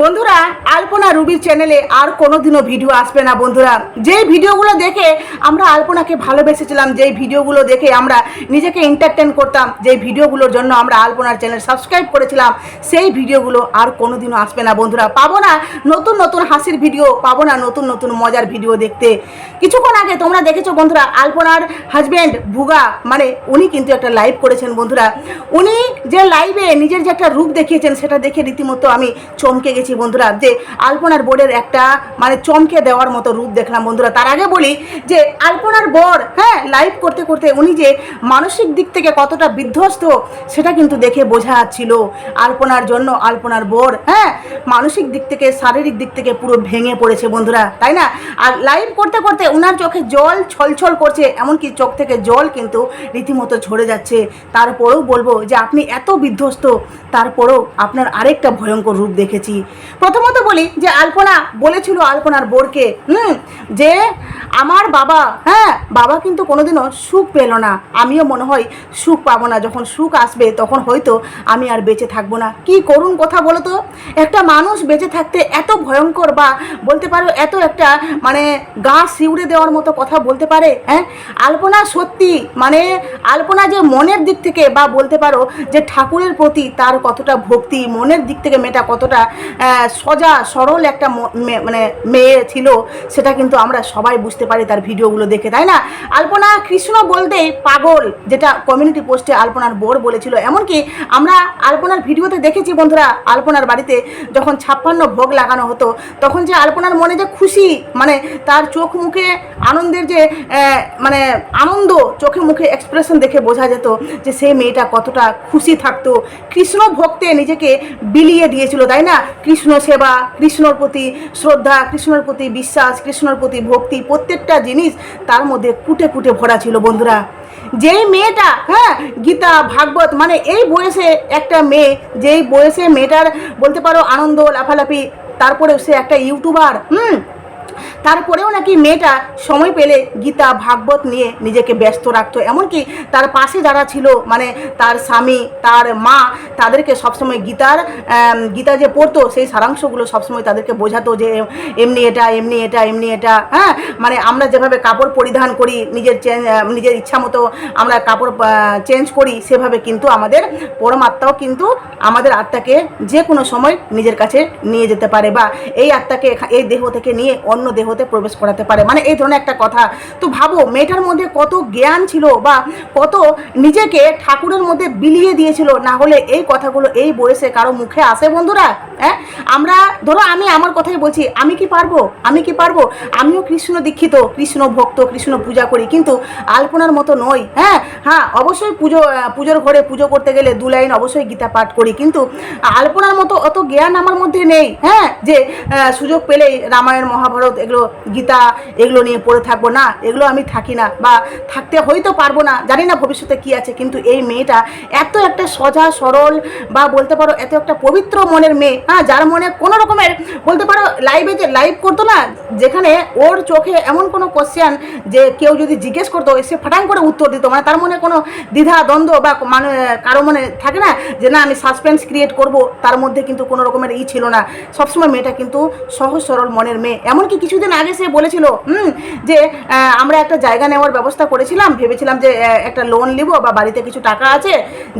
বন্ধুরা, আলপনা রুবির চ্যানেলে আর কোনোদিনও ভিডিও আসবে না, বন্ধুরা। যেই ভিডিওগুলো দেখে আমরা আলপনাকে ভালোবেসেছিলাম, যেই ভিডিওগুলো দেখে আমরা নিজেকে এন্টারটেন করতাম, যেই ভিডিওগুলোর জন্য আমরা আলপনার চ্যানেল সাবস্ক্রাইব করেছিলাম, সেই ভিডিওগুলো আর কোনোদিনও আসবে না, বন্ধুরা। পাবো না নতুন নতুন হাসির ভিডিও পাবো না নতুন নতুন মজার ভিডিও দেখতে। কিছুক্ষণ আগে তোমরা দেখেছ, বন্ধুরা, আলপনার হাজব্যান্ড ভুগা মানে উনি কিন্তু একটা লাইভ করেছেন, বন্ধুরা। উনি যে লাইভে নিজের যে একটা রূপ দেখিয়েছেন, সেটা দেখে রীতিমতো আমি চমকে গেছি বন্ধুরা। যে আলপনার বোর্ডের একটা মানে চমকে দেওয়ার মতো রূপ দেখলাম বন্ধুরা। তার আগে বলি যে আলপনার বর হ্যাঁ লাইভ করতে করতে উনি যে মানসিক দিক থেকে কতটা বিধ্বস্ত, সেটা কিন্তু দেখে বোঝা যাচ্ছিল। আলপনার জন্য আলপনার বর হ্যাঁ মানসিক দিক থেকে, শারীরিক দিক থেকে পুরো ভেঙে পড়েছে বন্ধুরা, তাই না? আর লাইভ করতে করতে ওনার চোখে জল ছলছল করছে, এমনকি চোখ থেকে জল কিন্তু রীতিমতো ঝরে যাচ্ছে। তারপরেও বলব যে আপনি এত বিধ্বস্ত, তারপরেও আপনার আরেকটা ভয়ঙ্কর রূপ দেখেছি। প্রথমত বলি যে আলপনা, বলেছিল আলপনার বোরকে। হুম, যে আমার বাবা হ্যাঁ বাবা কিন্তু কোনোদিনও সুখ পেল না। আমিও মনে হয় সুখ পাবো না। যখন সুখ আসবে, তখন হয়তো আমি আর বেঁচে থাকব না। কি করুন কথা বলো তো। একটা মানুষ বেঁচে থাকতে এত ভয়ঙ্কর বা বলতে পারো এত একটা মানে গা শিউড়ে দেওয়ার মতো কথা বলতে পারে হ্যাঁ? আলপনা সত্যি মানে আলপনা যে মনের দিক থেকে বা বলতে পারো যে ঠাকুরের প্রতি তার কতটা ভক্তি, মনের দিক থেকে মেয়েটা কতটা সজা, সরল একটা মানে মেয়ে ছিল, সেটা কিন্তু আমরা সবাই বুঝতে পারি তার ভিডিওগুলো দেখে, তাই না? আলপনা কৃষ্ণ বলতেই পাগল, যেটা কমিউনিটি পোস্টে আলপনার বোর বলেছিল। এমনকি আমরা আলপনার ভিডিওতে দেখেছি বন্ধুরা, আলপনার বাড়িতে যখন ছাপ্পান্ন ভোগ লাগানো হতো, তখন যে আলপনার মনে যে খুশি মানে তার চোখ মুখে আনন্দের যে মানে আনন্দ, চোখে মুখে এক্সপ্রেশন দেখে বোঝা যেত যে সেই মেয়েটা কতটা খুশি থাকতো। কৃষ্ণ ভক্তে নিজেকে বিলিয়ে দিয়েছিল, তাই না? কৃষ্ণ সেবা, কৃষ্ণর প্রতি শ্রদ্ধা, কৃষ্ণর প্রতি বিশ্বাস, কৃষ্ণর প্রতি ভক্তি, প্রত্যেকটা জিনিস তার মধ্যে কুটে কুটে ভরা ছিল বন্ধুরা। যেই মেয়েটা হ্যাঁ গীতা, ভাগবত মানে এই বয়সে একটা মেয়ে, যেই বয়সে মেয়েটার বলতে পারো আনন্দ, লাফালাফি, তারপরেও সে একটা ইউটিউবার, হুম তারপরেও নাকি মেয়েটা সময় পেলে গীতা, ভাগবত নিয়ে নিজেকে ব্যস্ত রাখতো। এমনকি তার পাশে যারা ছিল মানে তার স্বামী, তার মা, তাদেরকে সবসময় গীতার গীতা যে পড়তো, সেই সারাংশগুলো সবসময় তাদেরকে বোঝাতো যে এমনি এটা এমনি এটা এমনি এটা হ্যাঁ? মানে আমরা যেভাবে কাপড় পরিধান করি, নিজের চেঞ্জ নিজের ইচ্ছা মতো আমরা কাপড় চেঞ্জ করি, সেভাবে কিন্তু আমাদের পরমাত্মাও কিন্তু আমাদের আত্মাকে যে কোনো সময় নিজের কাছে নিয়ে যেতে পারে বা এই আত্মাকে এই দেহ থেকে নিয়ে অন্য দেহতে প্রবেশ করাতে পারে। মানে এই ধরনের একটা কথা। তো ভাবো, মেয়েটার মধ্যে কত জ্ঞান ছিল বা কত নিজেকে ঠাকুরের মধ্যে বিলিয়ে দিয়েছিল, না হলে এই কথাগুলো এই বয়সে কারও মুখে আসে বন্ধুরা? হ্যাঁ? আমরা, ধরো আমি আমার কথাই বলছি, আমি কি পারব? আমি কি পারব? আমিও কৃষ্ণ দীক্ষিত, কৃষ্ণ ভক্ত, কৃষ্ণ পূজা করি, কিন্তু আলপনার মতো নই হ্যাঁ? হ্যাঁ অবশ্যই পুজো, পুজোর ঘরে পুজো করতে গেলে দু লাইন অবশ্যই গীতা পাঠ করি, কিন্তু আলপনার মতো অত জ্ঞান আমার মধ্যে নেই হ্যাঁ? যে সুযোগ পেলেই রামায়ণ, মহাভারত এগুলো গীতা এগুলো নিয়ে পড়ে থাকব। না, এগুলো আমি থাকি না বা থাকতে হয়তো পারব না, জানি না ভবিষ্যতে কি আছে, কিন্তু এই মেয়েটা এত একটা সজা, সরল বা বলতে পারো এত একটা পবিত্র মনের মেয়ে হ্যাঁ যার মনে কোনো রকমের বলতে পারো লাইভে যে লাইভ করতো না, যেখানে ওর চোখে এমন কোনো কোশ্চেন যে কেউ যদি জিজ্ঞেস করতো, সে ফাটাং করে উত্তর দিত। মানে তার মনে কোনো দ্বিধা, দ্বন্দ্ব বা মানে কারও মনে থাকে না যে, না, আমি সাসপেন্স ক্রিয়েট করব। তার মধ্যে কিন্তু কোনো রকমের ই ছিল না। সবসময় মেয়েটা কিন্তু সহজ, সরল মনের মেয়ে। এমনকি কিছুদিন আগে সে বলেছিল, হুম, যে আমরা একটা জায়গা নেওয়ার ব্যবস্থা করেছিলাম, ভেবেছিলাম যে একটা লোন নিব বা বাড়িতে কিছু টাকা আছে।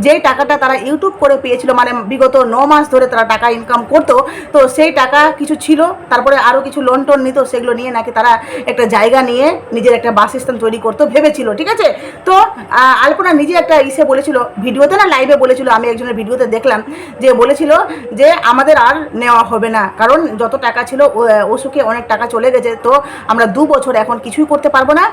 যেই টাকাটা তারা ইউটিউব করে পেয়েছিল মানে বিগত ন মাস ধরে তারা টাকা ইনকাম করতো, তো সেই টাকা কিছু ছিল, তারপরে আরও কিছু লোন টোন নিত, সেগুলো নিয়ে নাকি তারা একটা জায়গা নিয়ে নিজের একটা বাসস্থান তৈরি করতো ভেবেছিল, ঠিক আছে? তো আলপনা নিজে একটা ইসে বলেছিল, ভিডিওতে না লাইভে বলেছিল, আমি একজনের ভিডিওতে দেখলাম, যে বলেছিল যে, আমাদের আর নেওয়া হবে না, কারণ যত টাকা ছিল ওষুখে অনেক টাকা চলে গেছে। তো আমরা দু বছর এখন কিছুই করতে পারব না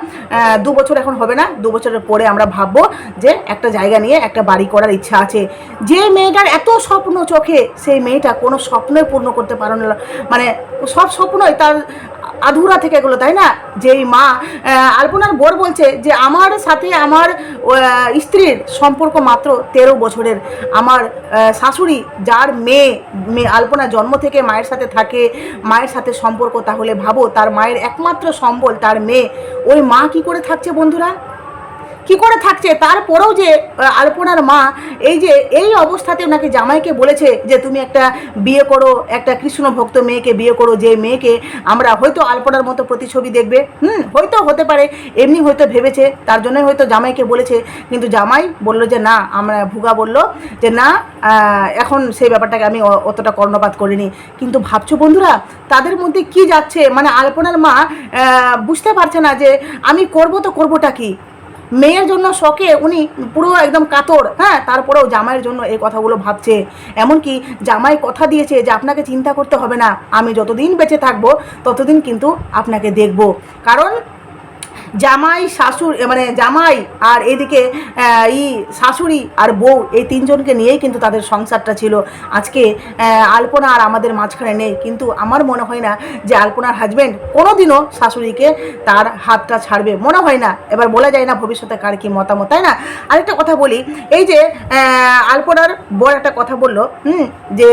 দু বছর এখন হবে না, দু বছরের পরে আমরা ভাববো যে একটা জায়গা নিয়ে একটা বাড়ি করার ইচ্ছা আছে। যে মেয়েটার এত স্বপ্ন চোখে, সেই মেয়েটা কোনো স্বপ্নই পূর্ণ করতে পারো না। মানে সব স্বপ্নই তার আধুরা থেকে গেলো, তাই না? যেই মা আলপনার বোর বলছে যে, আমার সাথে আমার স্ত্রীর সম্পর্ক মাত্র তেরো বছরের। আমার শাশুড়ি যার মেয়ে মেয়ে আলপনা জন্ম থেকে মায়ের সাথে থাকে, মায়ের সাথে সম্পর্ক, তাহলে ভাবো, তার মায়ের একমাত্র সম্বল, তার মেয়ে। ওই মা কি করে থাকছে বন্ধুরা? কি করে থাকছে? তারপরেও যে আলপনার মা, এই যে, এই অবস্থাতে ওনাকে জামাইকে বলেছে যে, তুমি একটা বিয়ে করো, একটা কৃষ্ণ ভক্ত মেয়েকে বিয়ে করো, যে মেয়েকে আমরা হয়তো আলপনার মতো প্রতিছবি দেখবে। হুম, হয়তো হতে পারে, এমনি হয়তো ভেবেছে, তার জন্যই হয়তো জামাইকে বলেছে। কিন্তু জামাই বলল যে, না, আমরা ভুগা বলল যে, না এখন সেই ব্যাপারটাকে আমি অতটা কর্ণপাত করিনি। কিন্তু ভাবছ বন্ধুরা, তাদের মধ্যে কি যাচ্ছে? মানে আলপনার মা বুঝতে পারছে না যে, আমি করব তো করবোটা কি? মেয়ের জন্য শখে উনি পুরো একদম কাতর হ্যাঁ? তারপরেও জামাইয়ের জন্য এই কথাগুলো ভাবছে। এমনকি জামাই কথা দিয়েছে যে আপনাকে চিন্তা করতে হবে না, আমি যতদিন বেঁচে থাকব ততদিন কিন্তু আপনাকে দেখব। কারণ জামাই, শাশুড়ি মানে জামাই আর এদিকে ই শাশুড়ি আর বউ, এই তিনজনকে নিয়েই কিন্তু তাদের সংসারটা ছিল। আজকে আলপনা আর আমাদের মাঝখানে নেই। কিন্তু আমার মনে হয় না যে আলপনার হাজব্যান্ড কোনোদিনও শাশুড়িকে তার হাতটা ছাড়বে। মনে হয় না। এবার বলা যায় না ভবিষ্যতে কার কি মতামত, তাই না? আরেকটা কথা বলি। এই যে আলপনার বড় একটা কথা বলল, হুম, যে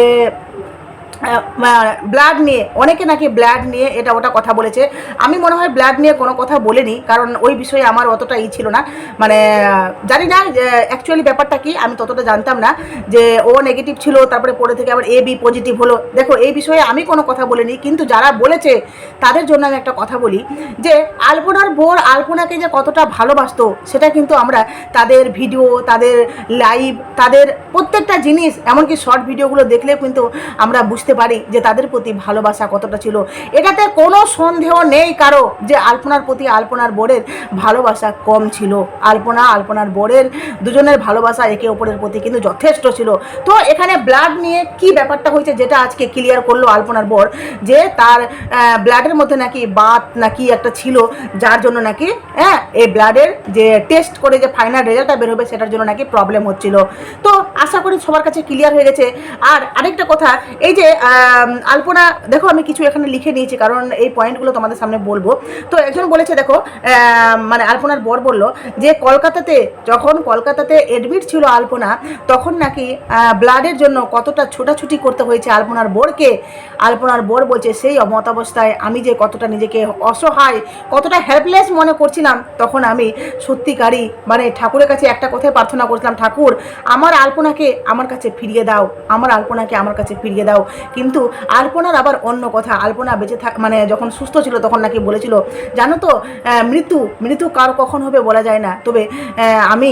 ব্লাড নিয়ে, অনেকে নাকি ব্লাড নিয়ে এটা ওটা কথা বলেছে। আমি মনে হয় ব্লাড নিয়ে কোনো কথা বলিনি, কারণ ওই বিষয়ে আমার অতটা ই ছিল না। মানে জানি না অ্যাকচুয়ালি ব্যাপারটা কি, আমি ততটা জানতাম না যে ও নেগেটিভ ছিল, তারপরে পরে থেকে আবার এ বি পজিটিভ হলো। দেখো, এই বিষয়ে আমি কোনো কথা বলিনি, কিন্তু যারা বলেছে, তাদের জন্য আমি একটা কথা বলি যে, আলপনার বোর আলপনাকে যে কতটা ভালোবাসতো, সেটা কিন্তু আমরা তাদের ভিডিও তাদের লাইভ তাদের প্রত্যেকটা জিনিস, এমনকি শর্ট ভিডিওগুলো দেখলে কিন্তু আমরা বুঝতে পারি যে তাদের প্রতি ভালোবাসা কতটা ছিল। এটাতে কোনো সন্দেহ নেই কারও যে আলপনার প্রতি আলপনার বোরের ভালোবাসা কম ছিল। আলপনা, আলপনার বোরের দুজনের ভালোবাসা একে অপরের প্রতি কিন্তু যথেষ্ট ছিল। তো এখানে ব্লাড নিয়ে কি ব্যাপারটা হয়েছে যেটা আজকে ক্লিয়ার করল আলপনার বর? যে তার ব্লাডের মধ্যে নাকি বাত নাকি একটা ছিল, যার জন্য নাকি হ্যাঁ এই ব্লাডের যে টেস্ট করে যে ফাইনাল রেজাল্টটা বেরোবে সেটার জন্য নাকি প্রবলেম হচ্ছিল। তো আশা করি সবার কাছে ক্লিয়ার হয়ে গেছে। আর আরেকটা কথা, এই যে আলপনা, দেখো আমি কিছু এখানে লিখে নিয়েছি, কারণ এই পয়েন্টগুলো তোমাদের সামনে বলব। তো একজন বলেছে, দেখো মানে আলপনার বর বলল যে, কলকাতাতে, যখন কলকাতাতে এডমিট ছিল আলপনা, তখন নাকি ব্লাডের জন্য কতটা ছোটাছুটি করতে হয়েছে আলপনার বোরকে? আলপনার বোর বলছে, সেই মত অবস্থায় আমি যে কতটা নিজেকে অসহায়, কতটা হেল্পলেস মনে করছিলাম, তখন আমি সত্যিকারই মানে ঠাকুরের কাছে একটা কথাই প্রার্থনা করছিলাম, ঠাকুর, আমার আলপনাকে আমার কাছে ফিরিয়ে দাও, আমার আলপনাকে আমার কাছে ফিরিয়ে দাও। কিন্তু আলপনার আবার অন্য কথা। আলপনা বেঁচে থাক মানে যখন সুস্থ ছিল তখন নাকি বলেছিল, জানো তো মৃত্যু মৃত্যু কার কখন হবে বলা যায় না। তবে আমি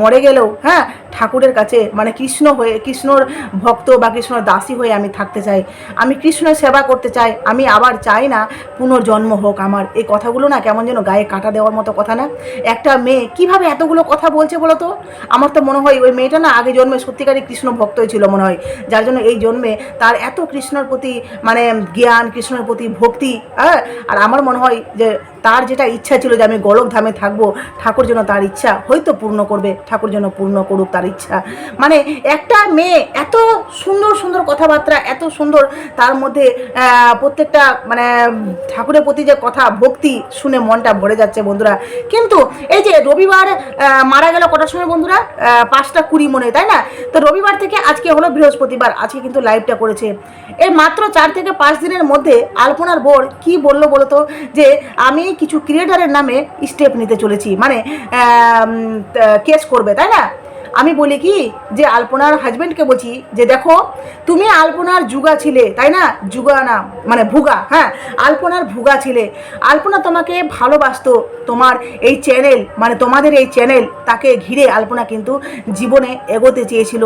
মরে গেলেও হ্যাঁ ঠাকুরের কাছে মানে কৃষ্ণ হয়ে, কৃষ্ণর ভক্ত বা কৃষ্ণর দাসী হয়ে আমি থাকতে চাই। আমি কৃষ্ণের সেবা করতে চাই। আমি আবার চাই না পুনর্জন্ম হোক আমার। এই কথাগুলো না কেমন যেন গায়ে কাটা দেওয়ার মতো কথা না। একটা মেয়ে কীভাবে এতগুলো কথা বলছে বলো তো? আমার তো মনে হয় ওই মেয়েটা না আগে জন্মে সত্যিকারই কৃষ্ণ ভক্তই ছিল মনে হয়। যার জন্য এই জন্মে তার এত কৃষ্ণর প্রতি মানে জ্ঞান, কৃষ্ণর প্রতি ভক্তি হ্যাঁ? আর আমার মনে হয় যে তার যেটা ইচ্ছা ছিল যে আমি গোলক ধামে থাকব, ঠাকুর যেন তার ইচ্ছা হয়তো পূর্ণ করবে, ঠাকুর যেন পূর্ণ করুক তার ইচ্ছা। মানে একটা মেয়ে এত সুন্দর সুন্দর কথাবার্তা, এত সুন্দর, তার মধ্যে প্রত্যেকটা মানে ঠাকুরের প্রতি যে কথা, ভক্তি শুনে মনটা ভরে যাচ্ছে বন্ধুরা। কিন্তু এই যে রবিবার মারা গেল কটার সময় বন্ধুরা? পাঁচটা কুড়ি মনে, তাই না? তো রবিবার থেকে আজকে হলো বৃহস্পতিবার, আজকে কিন্তু লাইভটা করেছে। এই মাত্র চার থেকে পাঁচ দিনের মধ্যে আলপনার বোর কি বলল বলতো? যে আমি কিছু ক্রিয়েটারের নামে স্টেপ নিতে চলেছি। মানে কেস করবে তাই না? আমি বলি কি যে আলপনার হাজবেন্ডকে বলছি যে দেখো, তুমি আলপনার যুগা ছিলে, তাই না? যুগা না মানে ভুগা হ্যাঁ? আলপনার ভুগা ছিলে। আলপনা তোমাকে ভালোবাসতো, তোমার এই চ্যানেল মানে তোমাদের এই চ্যানেল তাকে ঘিরে আলপনা কিন্তু জীবনে এগোতে চেয়েছিল।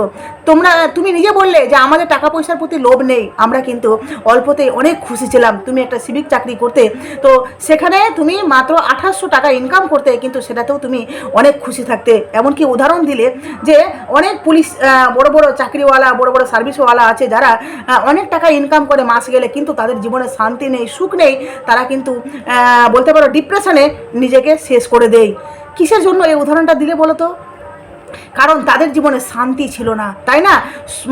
তোমরা, তুমি নিজে বললে যে আমাদের টাকা পয়সার প্রতি লোভ নেই, আমরা কিন্তু অল্পতেই অনেক খুশি ছিলাম, তুমি একটা সিভিক চাকরি করতে। তো সেখানে তুমি মাত্র আঠাশশো টাকা ইনকাম করতে, কিন্তু সেটাতেও তুমি অনেক খুশি থাকতে। এমনকি উদাহরণ দিলে যে অনেক পুলিশ বড় বড় চাকরিওয়ালা, বড় বড় সার্ভিসওয়ালা আছে যারা অনেক টাকা ইনকাম করে মাস গেলে কিন্তু তাদের জীবনে শান্তি নেই, সুখ নেই। তারা কিন্তু বলতে পারো ডিপ্রেশনে নিজেকে শেষ করে দেয়। কিসের জন্য এই উদাহরণটা দিলে বলো তো? কারণ তাদের জীবনে শান্তি ছিল না, তাই না?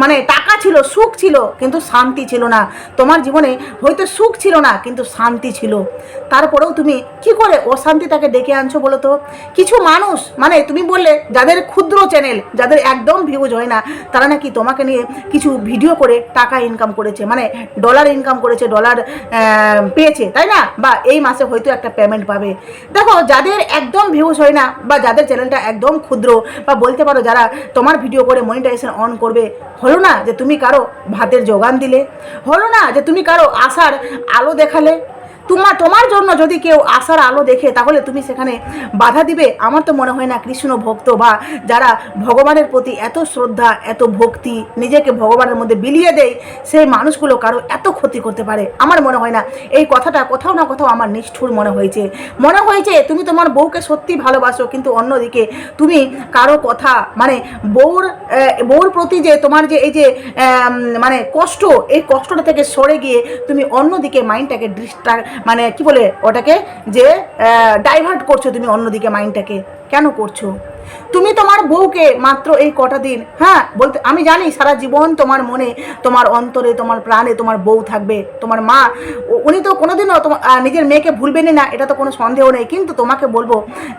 মানে টাকা ছিল, সুখ ছিল, কিন্তু শান্তি ছিল না। তোমার জীবনে হয়তো সুখ ছিল না, কিন্তু শান্তি ছিল। তারপরেও তুমি কি করে অশান্তি তাকে ডেকে আনছো বলো তো? কিছু মানুষ মানে তুমি বললে যাদের ক্ষুদ্র চ্যানেল যাদের একদম ভিউজ হয় না, তারা নাকি তোমাকে নিয়ে কিছু ভিডিও করে টাকা ইনকাম করেছে মানে ডলার ইনকাম করেছে ডলার পেয়েছে, তাই না? বা এই মাসে হয়তো একটা পেমেন্ট পাবে। দেখো, যাদের একদম ভিউজ হয় না, বা যাদের চ্যানেলটা একদম ক্ষুদ্র, বা বলতে পারো যারা তোমার ভিডিও করে মনিটাইজেশন অন করবে। হলো না যে তুমি কারও ভাতের যোগান দিলে, হলো না যে তুমি কারও আশার আলো দেখালে তোমার তোমার জন্য যদি কেউ আশার আলো দেখে, তাহলে তুমি সেখানে বাধা দিবে। আমার তো মনে হয় না কৃষ্ণ ভক্ত বা যারা ভগবানের প্রতি এত শ্রদ্ধা, এত ভক্তি, নিজেকে ভগবানের মধ্যে বিলিয়ে দেয়, সেই মানুষগুলো কারও এত ক্ষতি করতে পারে। আমার মনে হয় না। এই কথাটা কোথাও না কোথাও আমার নিষ্ঠুর মনে হয়েছে। মনে হয়েছে, তুমি তোমার বউকে সত্যি ভালোবাসো, কিন্তু অন্যদিকে তুমি কারও কথা মানে বউর বউর প্রতি যে তোমার যে এই যে মানে কষ্ট, এই কষ্টটা থেকে সরে গিয়ে তুমি অন্যদিকে মাইন্ডটাকে ডিস্ট্রাক্ট মানে কি বলে ওটাকে যে ডাইভার্ট করছ তুমি অন্যদিকে মাইন্ডটাকে কেন করছ? তুমি তোমার বউকে মাত্র এই কটা দিন হ্যাঁ বলতে, আমি জানি সারা জীবন তোমার মনে, তোমার অন্তরে, তোমার প্রাণে তোমার বউ থাকবে, তোমার মা উনি তো কোনোদিনও তোমার নিজের মেয়েকে ভুলবেনই না, এটা তো কোনো সন্দেহ নেই, কিন্তু তোমাকে বলব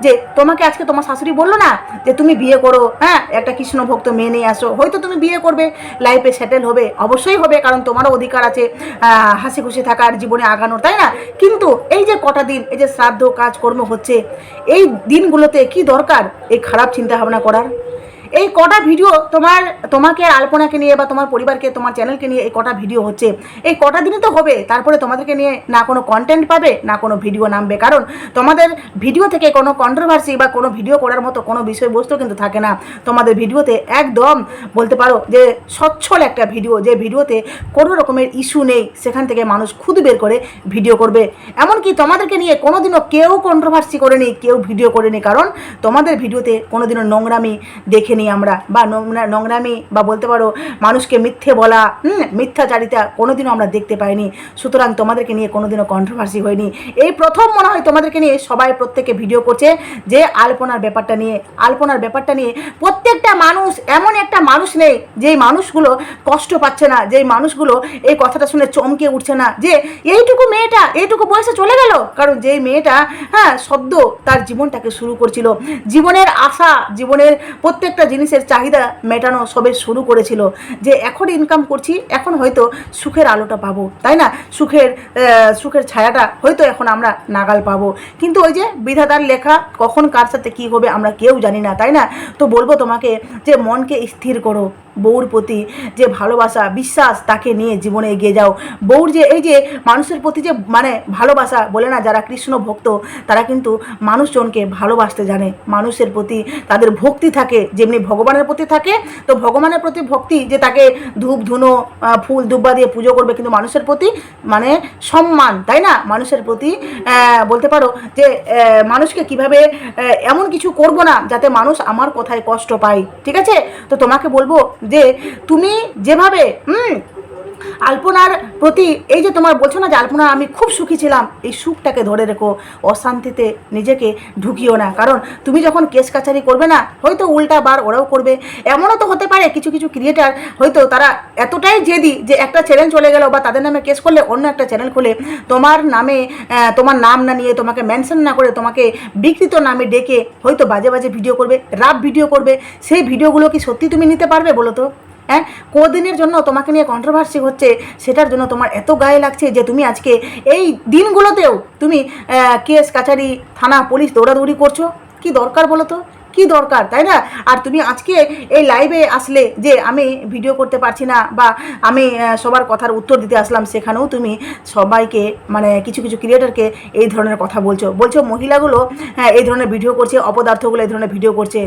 যে, তোমাকে আজকে তোমার শাশুড়ি বলল না যে, তুমি বিয়ে করো হ্যাঁ একটা কৃষ্ণ ভক্ত মেয়ে নিয়ে আসো, হয়তো তুমি বিয়ে করবে লাইফে সেটেল হবে, অবশ্যই হবে, কারণ তোমারও অধিকার আছে হাসি খুশি থাকার জীবনে আগানোর, তাই না? কিন্তু এই যে কটা দিন, এই যে শ্রাদ্ধ কাজকর্ম হচ্ছে, এই দিনগুলোতে কি দরকার? এই খারাপ চিন্তা ভাবনা করার এই কটা ভিডিও তোমার, তোমাকে আর আলপনাকে নিয়ে বা তোমার পরিবারকে, তোমার চ্যানেলকে নিয়ে এই কটা ভিডিও হচ্ছে। এই কটা দিনে তো হবে, তারপরে তোমাদেরকে নিয়ে না কোনো কন্টেন্ট পাবে, না কোনো ভিডিও নামবে। কারণ তোমাদের ভিডিও থেকে কোনো কন্ট্রোভার্সি বা কোনো ভিডিও করার মতো কোনো বিষয়বস্তু কিন্তু থাকে না। তোমাদের ভিডিওতে একদম বলতে পারো যে সচ্ছল একটা ভিডিও যে ভিডিওতে কোনো রকমের ইস্যু নেই। সেখান থেকে মানুষ খুদ বের করে ভিডিও করবে। এমনকি তোমাদেরকে নিয়ে কোনোদিনও কেউ কন্ট্রোভার্সি করেনি, কেউ ভিডিও করেনি। কারণ তোমাদের ভিডিওতে কোনোদিনও নোংরামি দেখিনি আমরা বা নোংরা, নোংরামি বা বলতে পারো মানুষকে মিথ্যে বলা মিথ্যাচারিতা কোনোদিনও আমরা দেখতে পাইনি। সুতরাং তোমাদেরকে নিয়ে কোনোদিনও কন্ট্রোভার্সি হয়নি। এই প্রথম মনে হয় তোমাদেরকে নিয়ে সবাই প্রত্যেকে ভিডিও করছে যে আলপনার ব্যাপারটা নিয়ে, আলপনার ব্যাপারটা নিয়ে প্রত্যেকটা মানুষ, এমন একটা মানুষ নেই যেই মানুষগুলো কষ্ট পাচ্ছে না, যেই মানুষগুলো এই কথাটা শুনে চমকে উঠছে না, যে এইটুকু মেয়েটা, এইটুকু বয়সে চলে গেল। কারণ যেই মেয়েটা হ্যাঁ সদ্য তার জীবনটাকে শুরু করছিল। জীবনের আশা, জীবনের প্রত্যেকটা জিনিসের চাহিদা মেটানো সবে শুরু করেছিল। যে এখন ইনকাম করছি, এখন হয়তো সুখের আলোটা পাবো, তাই না? সুখের সুখের ছায়াটা হয়তো এখন আমরা নাগাল পাবো। কিন্তু ওই যে বিধাতার লেখা, কখন কার সাথে কী হবে আমরা কেউ জানি না, তাই না? তো বলব তোমাকে যে মনকে স্থির করো। বউর প্রতি যে ভালোবাসা, বিশ্বাস তাকে নিয়ে জীবনে এগিয়ে যাও। বউর যে এই যে মানুষের প্রতি যে মানে ভালোবাসা বলে না, যারা কৃষ্ণ ভক্ত, তারা কিন্তু মানুষজনকে ভালোবাসতে জানে। মানুষের প্রতি তাদের ভক্তি থাকে, যেমনি ভগবানের প্রতি থাকে, তো ভগবানের প্রতি ভক্তি যে তাকে ধূপ, ধুনো ফুল, দুব্বা দিয়ে পুজো করবে কিন্তু মানুষের প্রতি মানে সম্মান, তাই না? মানুষের প্রতি বলতে পারো যে মানুষকে কীভাবে এমন কিছু করব না, যাতে মানুষ আমার কথায় কষ্ট পায়। ঠিক আছে? তো তোমাকে বলব যে তুমি যেভাবে হুম আলপনার প্রতি এই যে তোমার বলছো না যে আলপনা, আমি খুব সুখী ছিলাম। এই সুখটাকে ধরে রেখো, অশান্তিতে নিজেকে ঢুকিও না। কারণ তুমি যখন কেস কাছারি করবে না, হয়তো উল্টা বার ওরাও করবে। এমনও তো হতে পারে, কিছু কিছু ক্রিয়েটার হয়তো তারা এতটাই জেদি যে একটা চ্যানেল চলে গেল বা তাদের নামে কেস করলে অন্য একটা চ্যানেল খুলে। তোমার নামে তোমার নাম না নিয়ে, তোমাকে মেনশন না করে, তোমাকে বিকৃত নামে ডেকে হয়তো বাজে বাজে ভিডিও করবে রাপ ভিডিও করবে। সেই ভিডিওগুলো কি সত্যি তুমি নিতে পারবে বলো তো? হ্যাঁ? কদিনের জন্য তোমাকে নিয়ে কন্ট্রোভার্সি হচ্ছে, সেটার জন্য তোমার এত গায়ে লাগছে যে তুমি আজকে এই দিনগুলোতেও তুমি কেস কাছারি থানা, পুলিশ দৌড়াদৌড়ি করছ? কি দরকার বলো তো? কি দরকার, তাই না? আর তুমি আজকে এই লাইভে আসলে যে আমি ভিডিও করতে পারছি না বা আমি সবার কথার উত্তর দিতে আসলাম, সেখানেও তুমি সবাইকে মানে কিছু কিছু ক্রিয়েটারকে এই ধরনের কথা বলছো। বলছো মহিলাগুলো হ্যাঁ এই ধরনের ভিডিও করছে, অপদার্থগুলো এই ধরনের ভিডিও করছে।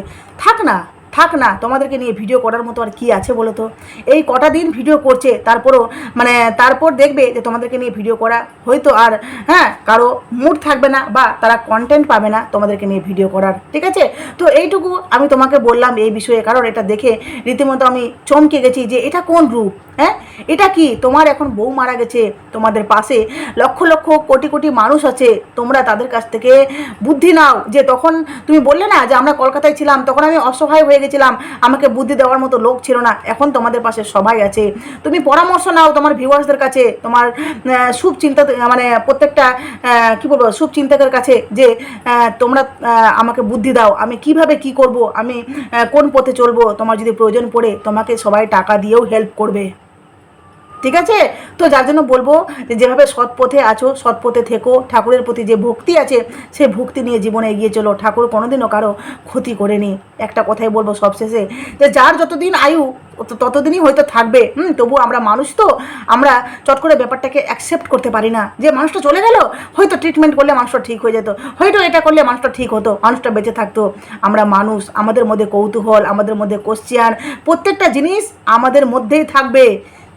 থাক না। থাক না, তোমাদেরকে নিয়ে ভিডিও করার মতো আর কি আছে বলো তো? এই কটা দিন ভিডিও করছে, তারপরও মানে তারপর দেখবে যে তোমাদেরকে নিয়ে ভিডিও করা হয়তো আর হ্যাঁ কারও মুড থাকবে না বা তারা কন্টেন্ট পাবে না তোমাদেরকে নিয়ে ভিডিও করার, ঠিক আছে? তো এইটুকু আমি তোমাকে বললাম এই বিষয়ে, কারণ এটা দেখে রীতিমতো আমি চমকে গেছি যে এটা কোন রূপ হ্যাঁ? এটা কি? তোমার এখন বউ মারা গেছে তোমাদের পাশে লক্ষ লক্ষ কোটি কোটি মানুষ আছে তোমরা তাদের কাছ থেকে বুদ্ধি নাও। যে তখন তুমি বললে না যে আমরা কলকাতায় ছিলাম তখন আমি অসহায় হয়ে গেছিলাম আমাকে বুদ্ধি দেওয়ার মতো লোক ছিল না এখন তোমাদের পাশে সবাই আছে। তুমি পরামর্শ নাও তোমার ভিউয়ার্সদের কাছে তোমার আহ, শুভ চিন্তা মানে প্রত্যেকটা কি বলব শুভ চিন্তকের কাছে যে তোমরা আমাকে বুদ্ধি দাও আমি কীভাবে কি করব আমি কোন পথে চলবো তোমার যদি প্রয়োজন পড়ে তোমাকে সবাই টাকা দিয়েও হেল্প করবে। ঠিক আছে? তো যার জন্য বলব যেভাবে সৎ পথে আছো, সৎ পথে থেকো, ঠাকুরের প্রতি যে ভক্তি আছে, সে ভক্তি নিয়ে জীবনে এগিয়ে চলো। ঠাকুর কোনোদিনও কারও ক্ষতি করেনি। একটা কথাই বলব সবশেষে, যে যার যতদিন আয়ু ততদিনই হয়তো থাকবে। হুম তবু আমরা মানুষ তো, আমরা চট করে ব্যাপারটাকে অ্যাকসেপ্ট করতে পারি না। যে মানুষটা চলে গেল, হয়তো ট্রিটমেন্ট করলে মানুষটা ঠিক হয়ে যেত। হয়তো এটা করলে মানুষটা ঠিক হতো, মানুষটা বেঁচে থাকতো। আমরা মানুষ, আমাদের মধ্যে কৌতূহল, আমাদের মধ্যে কোশ্চিয়ান প্রত্যেকটা জিনিস আমাদের মধ্যেই থাকবে।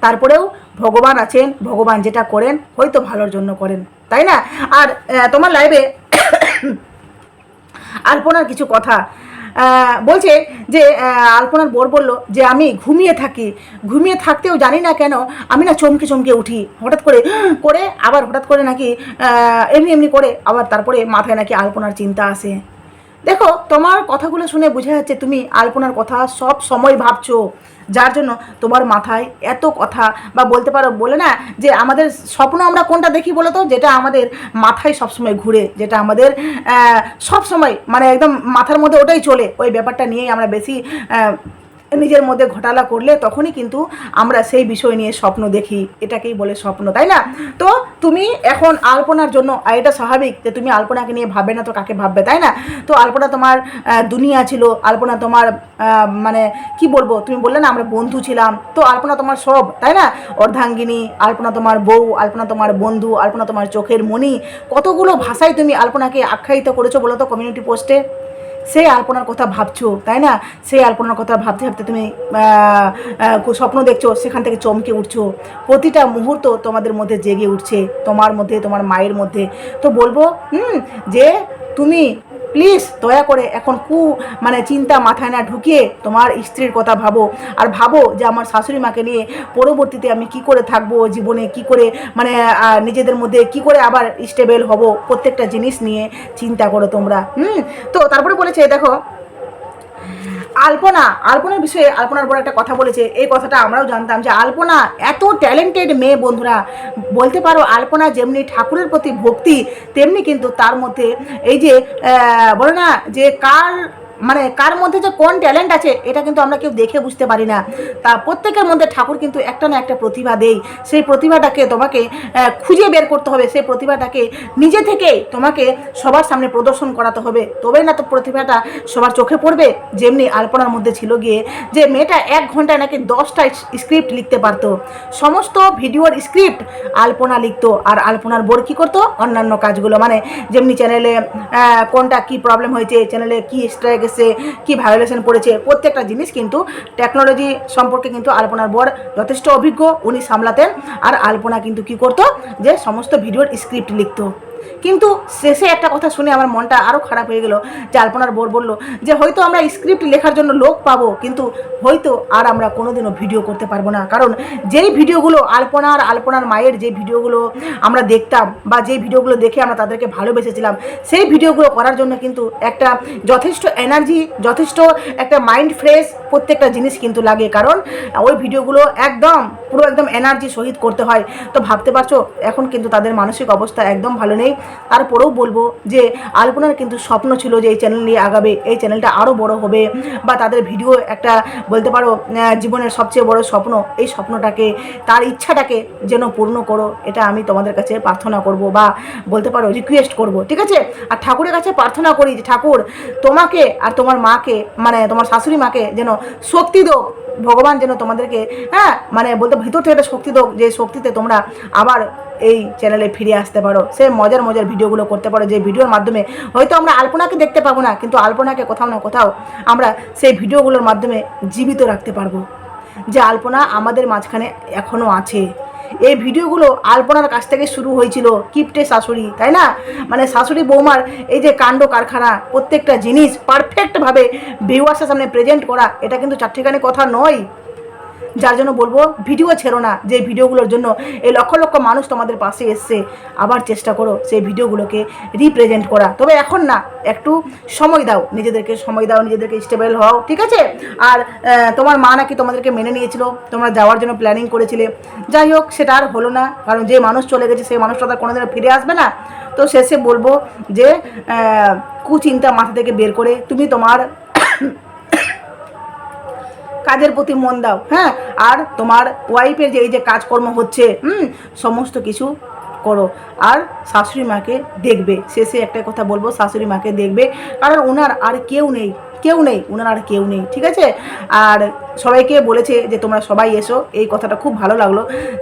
তারপরেও ভগবান আছেন, ভগবান যেটা করেন, হয়তো ভালোর জন্য করেন, তাই না? আর তোমার লাইভে আলপনার কিছু কথা। বলছে যে আলপনার বোর বলল যে, আমি ঘুমিয়ে থাকি, ঘুমিয়ে থাকতেও জানি না কেন, আমি না চমকে চমকে উঠি। হঠাৎ করে করে আবার হঠাৎ করে নাকি এমনি এমনি করে আবার তারপরে মাথায় নাকি আলপনার চিন্তা আসে। দেখো, তোমার কথাগুলো শুনে বোঝা যাচ্ছে তুমি আলপনার কথা সব সময় ভাবছ। যার জন্য তোমার মাথায় এত কথা বা বলতে পারো, বলে না যে আমাদের স্বপ্ন আমরা কোনটা দেখি বলো তো? যেটা আমাদের মাথায় সবসময় ঘুরে, যেটা আমাদের সব সময় মানে একদম মাথার মধ্যে ওটাই চলে। ওই ব্যাপারটা নিয়েই আমরা বেশি নিজের মধ্যে ঘোটালা করলে তখনই কিন্তু আমরা সেই বিষয় নিয়ে স্বপ্ন দেখি। এটাকেই বলে স্বপ্ন, তাই না? তো তুমি এখন আলপনার জন্য, আর এটা স্বাভাবিক যে তুমি আলপনাকে নিয়ে ভাববে না তো কাকে ভাববে, তাই না? তো আলপনা তোমার দুনিয়া ছিল, আলপনা তোমার মানে কি বলব? তুমি বললে না, আমরা বন্ধু ছিলাম। তো আলপনা তোমার সব, তাই না? অর্ধাঙ্গিনী, আলপনা তোমার বউ, আলপনা তোমার বন্ধু, আলপনা তোমার চোখের মণি, কতগুলো ভাষায় তুমি আলপনাকে আখ্যায়িত করেছ বলো তো কমিউনিটি পোস্টে সেই আলপনার কথা ভাবছ, তাই না? সেই আলপনার কথা ভাবতে ভাবতে তুমি স্বপ্ন দেখছ, সেখান থেকে চমকে উঠছো। প্রতিটা মুহূর্ত তোমাদের মধ্যে জেগে উঠছে, তোমার মধ্যে, তোমার মায়ের মধ্যে। তো বলব, হুম, যে তুমি প্লিজ দয়া করে এখন কু মানে চিন্তা মাথায় না ঢুকিয়ে তোমার স্ত্রীর কথা ভাবো। আর ভাবো যে আমার শাশুড়ি মাকে নিয়ে পরবর্তীতে আমি কি করে থাকব জীবনে, কি করে মানে নিজেদের মধ্যে কি করে আবার স্টেবেল হব? প্রত্যেকটা জিনিস নিয়ে চিন্তা করো তোমরা। হুম? তো তারপরে বলেছে, দেখো আলপনা, আলপনার বিষয়ে আলপনার বড় একটা কথা বলেছে। এই কথাটা আমরাও জানতাম যে আলপনা এত ট্যালেন্টেড মেয়ে বন্ধুরা। বলতে পারো আলপনা যেমনি ঠাকুরের প্রতি ভক্তি, তেমনি কিন্তু তার মধ্যে এই যে বলো না যে কার মানে কার মধ্যে যে কোন ট্যালেন্ট আছে, এটা কিন্তু আমরা কেউ দেখে বুঝতে পারি না। তা প্রত্যেকের মধ্যে ঠাকুর কিন্তু একটা না একটা প্রতিভা দেই। সেই প্রতিভাটাকে তোমাকে খুঁজে বের করতে হবে। সেই প্রতিভাটাকে নিজে থেকে তোমাকে সবার সামনে প্রদর্শন করাতে হবে। তবেই না তো প্রতিভাটা সবার চোখে পড়বে। যেমনি আলপনার মধ্যে ছিল গিয়ে যে মেয়েটা এক ঘন্টায় নাকি দশটা স্ক্রিপ্ট লিখতে পারতো। সমস্ত ভিডিওর স্ক্রিপ্ট আলপনা লিখতো। আর আলপনার বোর কী করতো? অন্যান্য কাজগুলো। মানে যেমনি চ্যানেলে কোনটা কি প্রবলেম হয়েছে? চ্যানেলে কি স্ট্রাইক এসে কি ভায়োলেশন পড়েছে, প্রত্যেকটা জিনিস কিন্তু টেকনোলজি সম্পর্কে কিন্তু আলপনার বর যথেষ্ট অভিজ্ঞ, উনি সামলাতেন। আর আলপনা কিন্তু কি করতো? যে সমস্ত ভিডিওর স্ক্রিপ্ট লিখতো। কিন্তু শেষে একটা কথা শুনে আমার মনটা আরও খারাপ হয়ে গেল। যে আলপনার বোর বলল যে, হয়তো আমরা স্ক্রিপ্ট লেখার জন্য লোক পাবো, কিন্তু হয়তো আর আমরা কোনোদিনও ভিডিও করতে পারব না। কারণ যেই ভিডিওগুলো আলপনার আলপনার মায়ের যে ভিডিওগুলো আমরা দেখতাম বা যেই ভিডিওগুলো দেখে আমরা তাদেরকে ভালোবেসেছিলাম, সেই ভিডিওগুলো করার জন্য কিন্তু একটা যথেষ্ট এনার্জি যথেষ্ট একটা মাইন্ড ফ্রেশ প্রত্যেকটা জিনিস কিন্তু লাগে। কারণ ওই ভিডিওগুলো একদম, পুরো একদম এনার্জি সহিত করতে হয়। তো ভাবতে পারছ, এখন কিন্তু তাদের মানসিক অবস্থা একদম ভালো নেই। তারপরেও বলব যে আলপনার কিন্তু স্বপ্ন ছিল যে এই চ্যানেল নিয়ে আগাবে, এই চ্যানেলটা আরও বড় হবে বা তাদের ভিডিও একটা বলতে পারো জীবনের সবচেয়ে বড় স্বপ্ন, এই স্বপ্নটাকে, তার ইচ্ছাটাকে যেন পূর্ণ করো, এটা আমি তোমাদের কাছে প্রার্থনা করব বা বলতে পারো রিকোয়েস্ট করব, ঠিক আছে? আর ঠাকুরের কাছে প্রার্থনা করি যে ঠাকুর, তোমাকে আর তোমার মাকে মানে তোমার শাশুড়ি মাকে যেন শক্তি দো ভগবান যেন তোমাদেরকে হ্যাঁ মানে বলতে ভিতর থেকে একটা শক্তি দোক যে শক্তিতে তোমরা আবার এই চ্যানেলে ফিরে আসতে পারো। সে মজার মজার ভিডিওগুলো করতে পারো, যে ভিডিওর মাধ্যমে হয়তো আমরা আলপনাকে দেখতে পাবো না, কিন্তু আলপনাকে কোথাও না কোথাও আমরা সেই ভিডিওগুলোর মাধ্যমে জীবিত রাখতে পারব। যে আলপনা আমাদের মাঝখানে এখনও আছে। এই ভিডিওগুলো আলপনার কাছ থেকে শুরু হয়েছিল কিপটে শাশুড়ি, তাই না? মানে শাশুড়ি বৌমার এই যে কাণ্ড কারখানা, প্রত্যেকটা জিনিস পারফেক্টভাবে ভিউয়ার্সের সামনে প্রেজেন্ট করা, এটা কিন্তু চারটেখানি কথা নয়। যার জন্য বলব ভিডিও ছেড়ো না, যে ভিডিওগুলোর জন্য এই লক্ষ লক্ষ মানুষ তোমাদের পাশে এসছে, আবার চেষ্টা করো সেই ভিডিওগুলোকে রিপ্রেজেন্ট করা। তবে এখন না, একটু সময় দাও, নিজেদেরকে সময় দাও, নিজেদেরকে স্টেবল হও, ঠিক আছে? আর তোমার মা নাকি তোমাদেরকে মেনে নিয়েছিল, তোমরা যাওয়ার জন্য প্ল্যানিং করেছিলে। যাই হোক, সেটা আর হলো না, কারণ যে মানুষ চলে গেছে, সেই মানুষটা তার কোনোদিনও ফিরে আসবে না। তো শেষে বলব যে কুচিন্তা মাথা থেকে বের করে, তুমি তোমার কাজের প্রতি মন দাও হ্যাঁ? আর তোমার ওয়াইফের যে এই যে কাজকর্ম হচ্ছে, হুম? সমস্ত কিছু করো। আর শাশুড়ি মাকে দেখবে, শেষে একটা কথা বলব, শাশুড়ি মাকে দেখবে। কারণ ওনার আর কেউ নেই। কেউ নেই ওনার আর কেউ নেই, ঠিক আছে? আর সবাইকে বলেছে যে তোমরা সবাই এসো। এই কথাটা খুব ভালো লাগল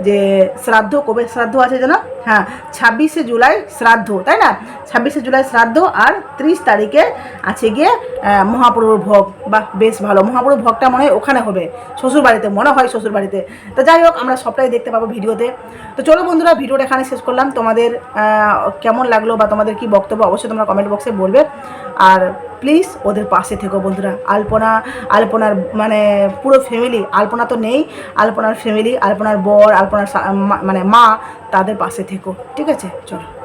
যে শ্রাদ্ধ কবে? শ্রাদ্ধ আছে যেন হ্যাঁ ছাব্বিশে জুলাই শ্রাদ্ধ, তাই না? ছাব্বিশে জুলাই শ্রাদ্ধ আর ত্রিশ তারিখে আছে গিয়ে মহাপ্রভুর ভোগ। বা বেশ ভালো। মহাপ্রভুর ভোগটা মনে হয় ওখানে হবে। শ্বশুরবাড়িতে, মনে হয় শ্বশুরবাড়িতে। তো যাই হোক, আমরা সবটাই দেখতে পাবো ভিডিওতে। তো চলো বন্ধুরা, ভিডিওটা এখানে শেষ করলাম। তোমাদের কেমন লাগল বা তোমাদের কি বক্তব্য, অবশ্যই তোমরা কমেন্ট বক্সে বলবে। আর প্লিজ ওদের পাশে থেকো। বন্ধুরা। আলপনা, আলপনার মানে পুরো ফ্যামিলি আলপনা তো নেই, আলপনার ফ্যামিলি আলপনার বর, আলপনার মানে মা তাদের পাশে থেকো, ঠিক আছে? চলো।